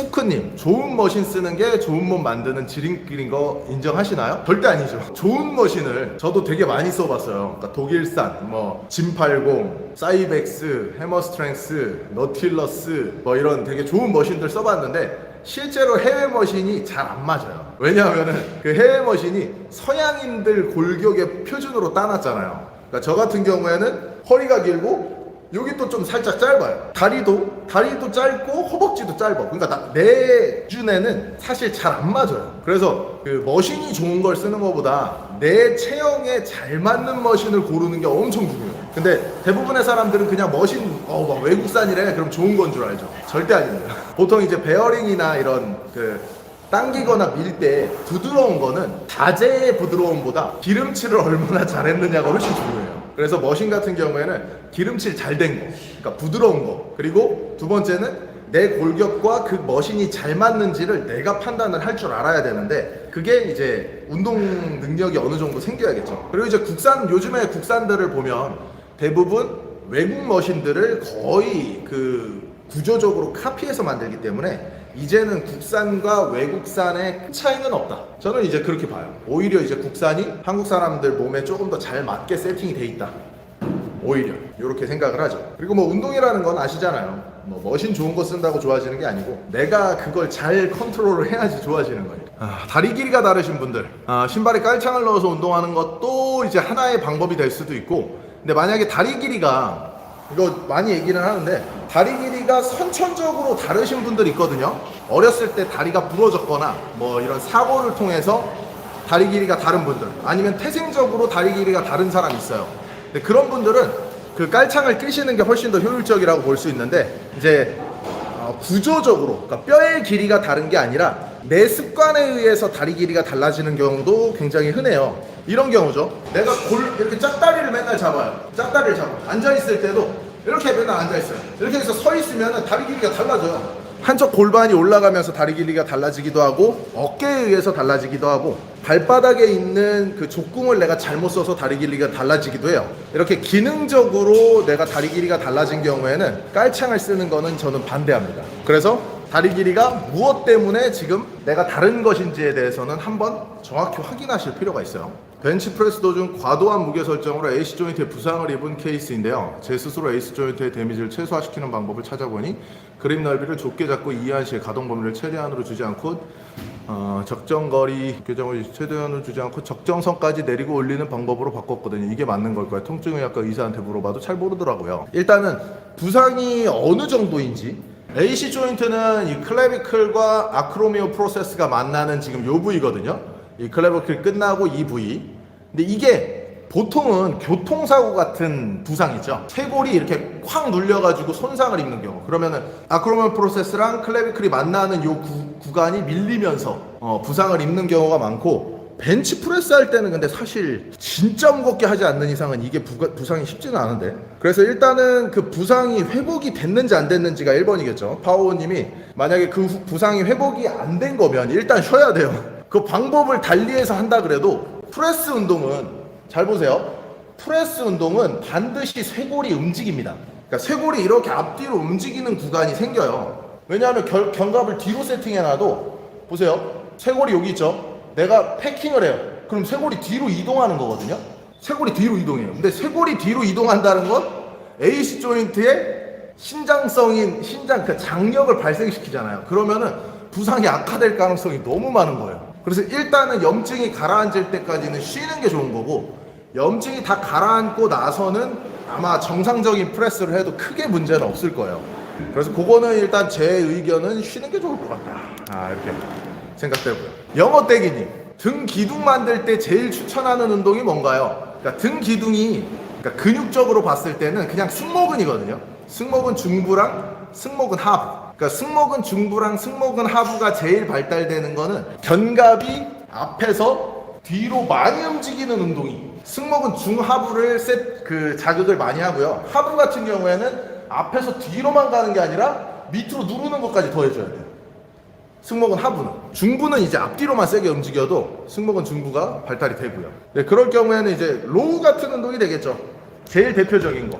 쿠크님 좋은 머신 쓰는 게 좋은 몸 만드는 지름길인 거 인정하시나요? 절대 아니죠. 좋은 머신을 저도 되게 많이 써봤어요. 그러니까 독일산, 뭐 진팔공, 사이벡스, 해머스트렝스, 너틸러스 뭐 이런 되게 좋은 머신들 써봤는데 실제로 해외 머신이 잘 안 맞아요. 왜냐하면은 그 해외 머신이 서양인들 골격의 표준으로 따놨잖아요. 그러니까 저 같은 경우에는 허리가 길고 여기 또 좀 살짝 짧아요. 다리도 다리도 짧고 허벅지도 짧아. 그러니까 나, 내 기준에는 사실 잘 안 맞아요. 그래서 그 머신이 좋은 걸 쓰는 것보다 내 체형에 잘 맞는 머신을 고르는 게 엄청 중요해요. 근데 대부분의 사람들은 그냥 머신 어, 막 외국산이래 그럼 좋은 건 줄 알죠. 절대 아닙니다. 보통 이제 베어링이나 이런 그 당기거나 밀 때 부드러운 거는 자재의 부드러움보다 기름칠을 얼마나 잘했느냐가 훨씬 중요해요. 그래서 머신 같은 경우에는 기름칠 잘 된 거, 그러니까 부드러운 거. 그리고 두 번째는 내 골격과 그 머신이 잘 맞는지를 내가 판단을 할 줄 알아야 되는데 그게 이제 운동 능력이 어느 정도 생겨야겠죠. 그리고 이제 국산 요즘에 국산들을 보면 대부분 외국 머신들을 거의 그 구조적으로 카피해서 만들기 때문에 이제는 국산과 외국산의 큰 차이는 없다. 저는 이제 그렇게 봐요. 오히려 이제 국산이 한국 사람들 몸에 조금 더 잘 맞게 세팅이 돼 있다. 오히려 이렇게 생각을 하죠. 그리고 뭐 운동이라는 건 아시잖아요. 뭐 머신 좋은 거 쓴다고 좋아지는 게 아니고 내가 그걸 잘 컨트롤을 해야지 좋아지는 거예요. 아, 다리 길이가 다르신 분들 아, 신발에 깔창을 넣어서 운동하는 것도 이제 하나의 방법이 될 수도 있고 근데 만약에 다리 길이가 이거 많이 얘기는 하는데 다리 길이가 선천적으로 다르신 분들 있거든요. 어렸을 때 다리가 부러졌거나 뭐 이런 사고를 통해서 다리 길이가 다른 분들 아니면 태생적으로 다리 길이가 다른 사람이 있어요. 근데 그런 분들은 그 깔창을 끼시는 게 훨씬 더 효율적이라고 볼 수 있는데 이제 어, 구조적으로 그러니까 뼈의 길이가 다른 게 아니라 내 습관에 의해서 다리 길이가 달라지는 경우도 굉장히 흔해요. 이런 경우죠. 내가 골 이렇게 짝다리를 맨날 잡아요. 짝다리를 잡아. 앉아 있을 때도 이렇게 맨날 앉아 있어요. 이렇게 해서 서 있으면 다리 길이가 달라져요. 한쪽 골반이 올라가면서 다리 길이가 달라지기도 하고 어깨에 의해서 달라지기도 하고 발바닥에 있는 그 족궁을 내가 잘못 써서 다리 길이가 달라지기도 해요. 이렇게 기능적으로 내가 다리 길이가 달라진 경우에는 깔창을 쓰는 거는 저는 반대합니다. 그래서 다리 길이가 무엇 때문에 지금 내가 다른 것인지에 대해서는 한번 정확히 확인하실 필요가 있어요. 벤치프레스 도중 과도한 무게 설정으로 AC 조인트에 부상을 입은 케이스인데요. 제 스스로 AC 조인트의 데미지를 최소화시키는 방법을 찾아보니 그립 넓이를 좁게 잡고 이해한 시에 가동 범위를 최대한으로 주지 않고 어, 적정 거리 교정을 최대한으로 주지 않고 적정선까지 내리고 올리는 방법으로 바꿨거든요. 이게 맞는 걸까요? 통증의학과 의사한테 물어봐도 잘 모르더라고요. 일단은 부상이 어느 정도인지 AC 조인트는 이 클레비클과 아크로미오 프로세스가 만나는 지금 요 부위거든요. 이 클레비클 끝나고 이 부위. 근데 이게 보통은 교통사고 같은 부상이죠. 쇄골이 이렇게 콱 눌려가지고 손상을 입는 경우. 그러면은 아크로미오 프로세스랑 클레비클이 만나는 요 구, 구간이 밀리면서 어, 부상을 입는 경우가 많고 벤치 프레스 할 때는 근데 사실 진짜 무겁게 하지 않는 이상은 이게 부가, 부상이 쉽지는 않은데. 그래서 일단은 그 부상이 회복이 됐는지 안 됐는지가 1번이겠죠. 파워님이 만약에 그 후- 부상이 회복이 안 된 거면 일단 쉬어야 돼요. 그 방법을 달리해서 한다 그래도 프레스 운동은 잘 보세요. 프레스 운동은 반드시 쇄골이 움직입니다. 그러니까 쇄골이 이렇게 앞뒤로 움직이는 구간이 생겨요. 왜냐하면 결, 견갑을 뒤로 세팅해놔도 보세요. 쇄골이 여기 있죠 내가 패킹을 해요. 그럼 쇄골이 뒤로 이동하는 거거든요. 쇄골이 뒤로 이동해요. 근데 쇄골이 뒤로 이동한다는 건 AC 조인트의 신장성인 신장 그 장력을 발생시키잖아요. 그러면은 부상이 악화될 가능성이 너무 많은 거예요. 그래서 일단은 염증이 가라앉을 때까지는 쉬는 게 좋은 거고 염증이 다 가라앉고 나서는 아마 정상적인 프레스를 해도 크게 문제는 없을 거예요. 그래서 그거는 일단 제 의견은 쉬는 게 좋을 것 같다. 아 이렇게 생각되고요. 영어 떼기님 등 기둥 만들 때 제일 추천하는 운동이 뭔가요? 그러니까 등 기둥이 그러니까 근육적으로 봤을 때는 그냥 승모근이거든요. 승모근 중부랑 승모근 하부. 그러니까 승모근 중부랑 승모근 하부가 제일 발달되는 거는 견갑이 앞에서 뒤로 많이 움직이는 운동이 승모근 중하부를 셋 그 자극을 많이 하고요. 하부 같은 경우에는 앞에서 뒤로만 가는 게 아니라 밑으로 누르는 것까지 더 해줘야 돼요. 승모근 하부는 중부는 이제 앞뒤로만 세게 움직여도 승모근 중부가 발달이 되고요. 네, 그럴 경우에는 이제 로우 같은 운동이 되겠죠. 제일 대표적인 거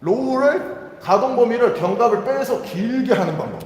로우를 가동 범위를 견갑을 빼서 길게 하는 방법.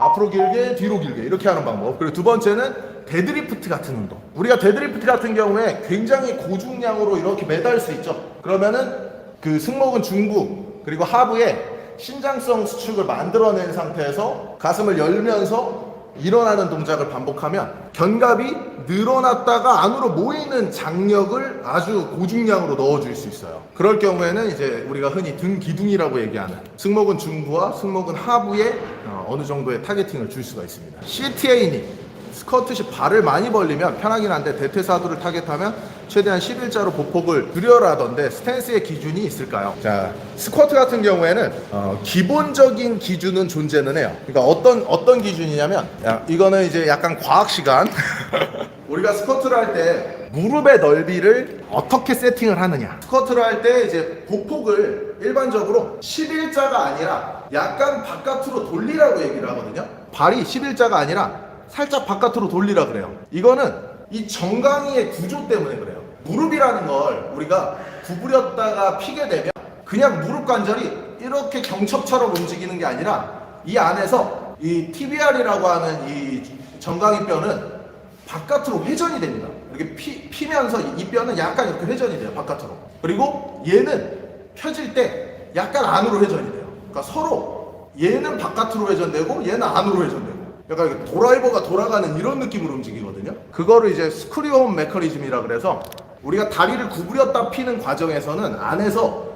앞으로 길게, 뒤로 길게 이렇게 하는 방법. 그리고 두 번째는 데드리프트 같은 운동. 우리가 데드리프트 같은 경우에 굉장히 고중량으로 이렇게 매달 수 있죠. 그러면은 그 승모근 중부 그리고 하부에 신장성 수축을 만들어낸 상태에서 가슴을 열면서 일어나는 동작을 반복하면 견갑이 늘어났다가 안으로 모이는 장력을 아주 고중량으로 넣어줄 수 있어요. 그럴 경우에는 이제 우리가 흔히 등 기둥이라고 얘기하는 승모근 중부와 승모근 하부에 어, 어느 정도의 타겟팅을 줄 수가 있습니다. CTA니 스쿼트시 발을 많이 벌리면 편하긴 한데 대퇴사두를 타겟하면 최대한 11자로 보폭을 줄여라던데 스탠스의 기준이 있을까요? 자 스쿼트 같은 경우에는 어, 기본적인 기준은 존재는 해요. 그러니까 어떤 어떤 기준이냐면 야, 이거는 이제 약간 과학 시간. 우리가 스쿼트를 할 때 무릎의 넓이를 어떻게 세팅을 하느냐. 스쿼트를 할 때 이제 보폭을 일반적으로 11자가 아니라 약간 바깥으로 돌리라고 얘기를 하거든요. 발이 11자가 아니라 살짝 바깥으로 돌리라 그래요. 이거는 이 정강이의 구조 때문에 그래요. 무릎이라는 걸 우리가 구부렸다가 피게 되면 그냥 무릎 관절이 이렇게 경첩처럼 움직이는 게 아니라 이 안에서 이 TBR이라고 하는 이 정강이 뼈는 바깥으로 회전이 됩니다. 이렇게 피, 피면서 이 뼈는 약간 이렇게 회전이 돼요. 바깥으로. 그리고 얘는 펴질 때 약간 안으로 회전이 돼요. 그러니까 서로 얘는 바깥으로 회전되고 얘는 안으로 회전되고. 약간 이렇게 드라이버가 돌아가는 이런 느낌으로 움직이거든요. 그거를 이제 스크리온 메커니즘이라 그래서 우리가 다리를 구부렸다 피는 과정에서는 안에서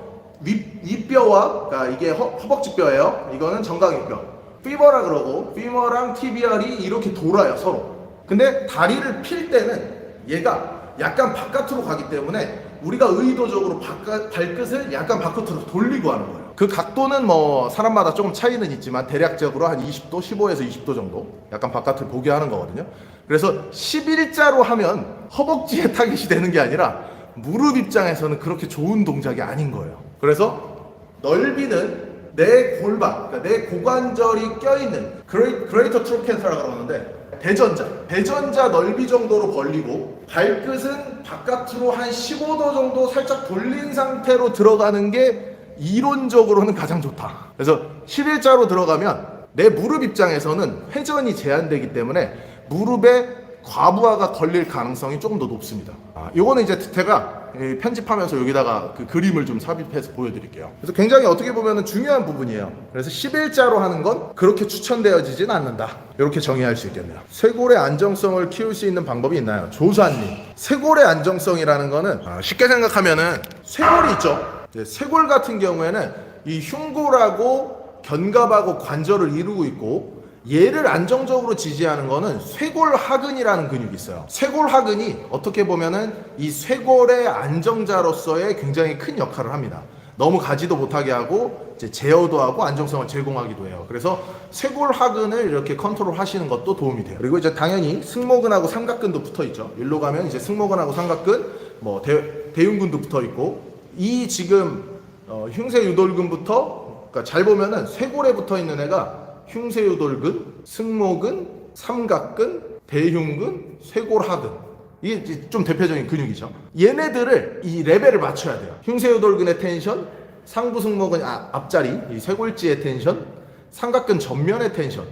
윗, 윗뼈와 그러니까 이게 허, 허벅지 뼈예요. 이거는 정강이뼈. 피버라 그러고 피머랑 TBR이 이렇게 돌아요 서로. 근데 다리를 필 때는 얘가 약간 바깥으로 가기 때문에 우리가 의도적으로 바깥, 발끝을 약간 바깥으로 돌리고 하는 거예요. 그 각도는 뭐 사람마다 조금 차이는 있지만 대략적으로 한 20도, 15에서 20도 정도 약간 바깥을 보게 하는 거거든요. 그래서 11자로 하면 허벅지에 타깃이 되는 게 아니라 무릎 입장에서는 그렇게 좋은 동작이 아닌 거예요. 그래서 넓이는 내 골반, 그러니까 내 고관절이 껴있는 그레이, 그레이터 트로켄트라고 그러는데 대전자, 대전자 넓이 정도로 벌리고 발끝은 바깥으로 한 15도 정도 살짝 돌린 상태로 들어가는 게 이론적으로는 가장 좋다. 그래서 11자로 들어가면 내 무릎 입장에서는 회전이 제한되기 때문에 무릎에 과부하가 걸릴 가능성이 조금 더 높습니다. 아, 요거는 이제 제가 이 편집하면서 여기다가 그 그림을 좀 삽입해서 보여드릴게요. 그래서 굉장히 어떻게 보면 중요한 부분이에요. 그래서 11자로 하는 건 그렇게 추천되어지진 않는다. 이렇게 정의할 수 있겠네요. 쇄골의 안정성을 키울 수 있는 방법이 있나요? 조사님. 쇄골의 안정성이라는 거는 아, 쉽게 생각하면은 쇄골이 있죠. 쇄골 같은 경우에는 이 흉골하고 견갑하고 관절을 이루고 있고 얘를 안정적으로 지지하는 거는 쇄골하근이라는 근육이 있어요. 쇄골하근이 어떻게 보면은 이 쇄골의 안정자로서의 굉장히 큰 역할을 합니다. 너무 가지도 못하게 하고 이제 제어도 하고 안정성을 제공하기도 해요. 그래서 쇄골하근을 이렇게 컨트롤 하시는 것도 도움이 돼요. 그리고 이제 당연히 승모근하고 삼각근도 붙어 있죠. 일로 가면 이제 승모근하고 삼각근, 뭐 대, 대흉근도 붙어 있고 이 지금 어, 흉쇄 유돌근부터 그러니까 잘 보면은 쇄골에 붙어 있는 애가 흉쇄유돌근, 승모근, 삼각근, 대흉근, 쇄골하근. 이게 좀 대표적인 근육이죠. 얘네들을 이 레벨을 맞춰야 돼요. 흉쇄유돌근의 텐션, 상부 승모근 아, 앞자리, 이 쇄골지의 텐션, 삼각근 전면의 텐션,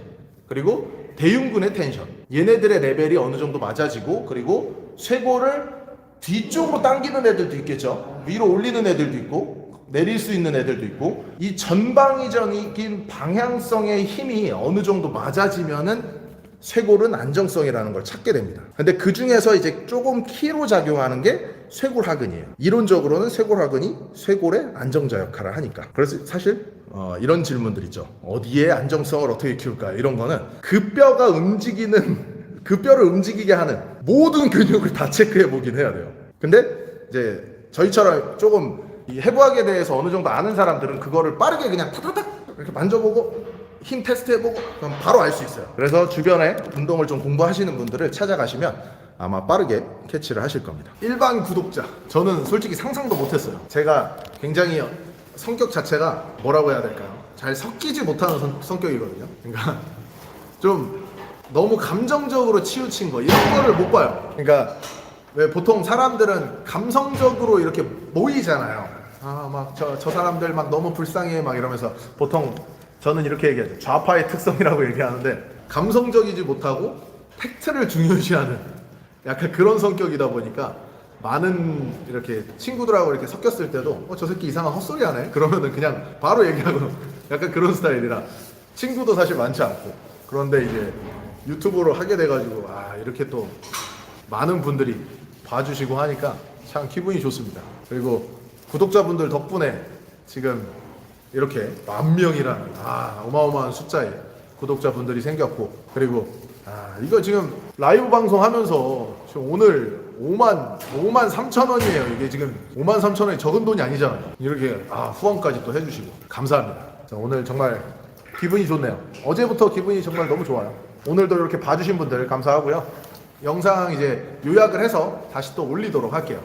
그리고 대흉근의 텐션. 얘네들의 레벨이 어느 정도 맞아지고 그리고 쇄골을 뒤쪽으로 당기는 애들도 있겠죠. 위로 올리는 애들도 있고 내릴 수 있는 애들도 있고 이 전방위적인 방향성의 힘이 어느 정도 맞아지면은 쇄골은 안정성이라는 걸 찾게 됩니다. 근데 그 중에서 이제 조금 키로 작용하는 게 쇄골하근이에요. 이론적으로는 쇄골하근이 쇄골의 안정자 역할을 하니까. 그래서 사실 어, 이런 질문들 있죠. 어디에 안정성을 어떻게 키울까? 이런 거는 그 뼈가 움직이는 그 뼈를 움직이게 하는 모든 근육을 다 체크해 보긴 해야 돼요. 근데 이제 저희처럼 조금 이 해부학에 대해서 어느 정도 아는 사람들은 그거를 빠르게 그냥 타타닥 이렇게 만져보고 힘 테스트 해보고 그럼 바로 알 수 있어요. 그래서 주변에 운동을 좀 공부하시는 분들을 찾아가시면 아마 빠르게 캐치를 하실 겁니다. 일반 구독자 저는 솔직히 상상도 못했어요. 제가 굉장히 성격 자체가 뭐라고 해야 될까요? 잘 섞이지 못하는 성, 성격이거든요. 그러니까 좀 너무 감정적으로 치우친 거 이런 거를 못 봐요. 그러니까 왜 보통 사람들은 감성적으로 이렇게 모이잖아요. 아 막 저 저 사람들 막 너무 불쌍해 막 이러면서 보통 저는 이렇게 얘기하죠. 좌파의 특성이라고 얘기하는데 감성적이지 못하고 팩트를 중요시하는 약간 그런 성격이다 보니까 많은 이렇게 친구들하고 이렇게 섞였을 때도 어, 저 새끼 이상한 헛소리 하네 그러면은 그냥 바로 얘기하고 약간 그런 스타일이라 친구도 사실 많지 않고 그런데 이제 유튜브로 하게 돼가지고 아 이렇게 또 많은 분들이 봐주시고 하니까 참 기분이 좋습니다. 그리고 구독자분들 덕분에 지금 이렇게 만 명이라는 아 어마어마한 숫자의 구독자분들이 생겼고 그리고 아 이거 지금 라이브 방송 하면서 지금 오늘 5만 5만 3천 원이에요. 이게 지금 5만 3천 원이 적은 돈이 아니잖아요. 이렇게 아 후원까지 또 해주시고 감사합니다. 자, 오늘 정말 기분이 좋네요. 어제부터 기분이 정말 너무 좋아요. 오늘도 이렇게 봐주신 분들 감사하고요. 영상 이제 요약을 해서 다시 또 올리도록 할게요.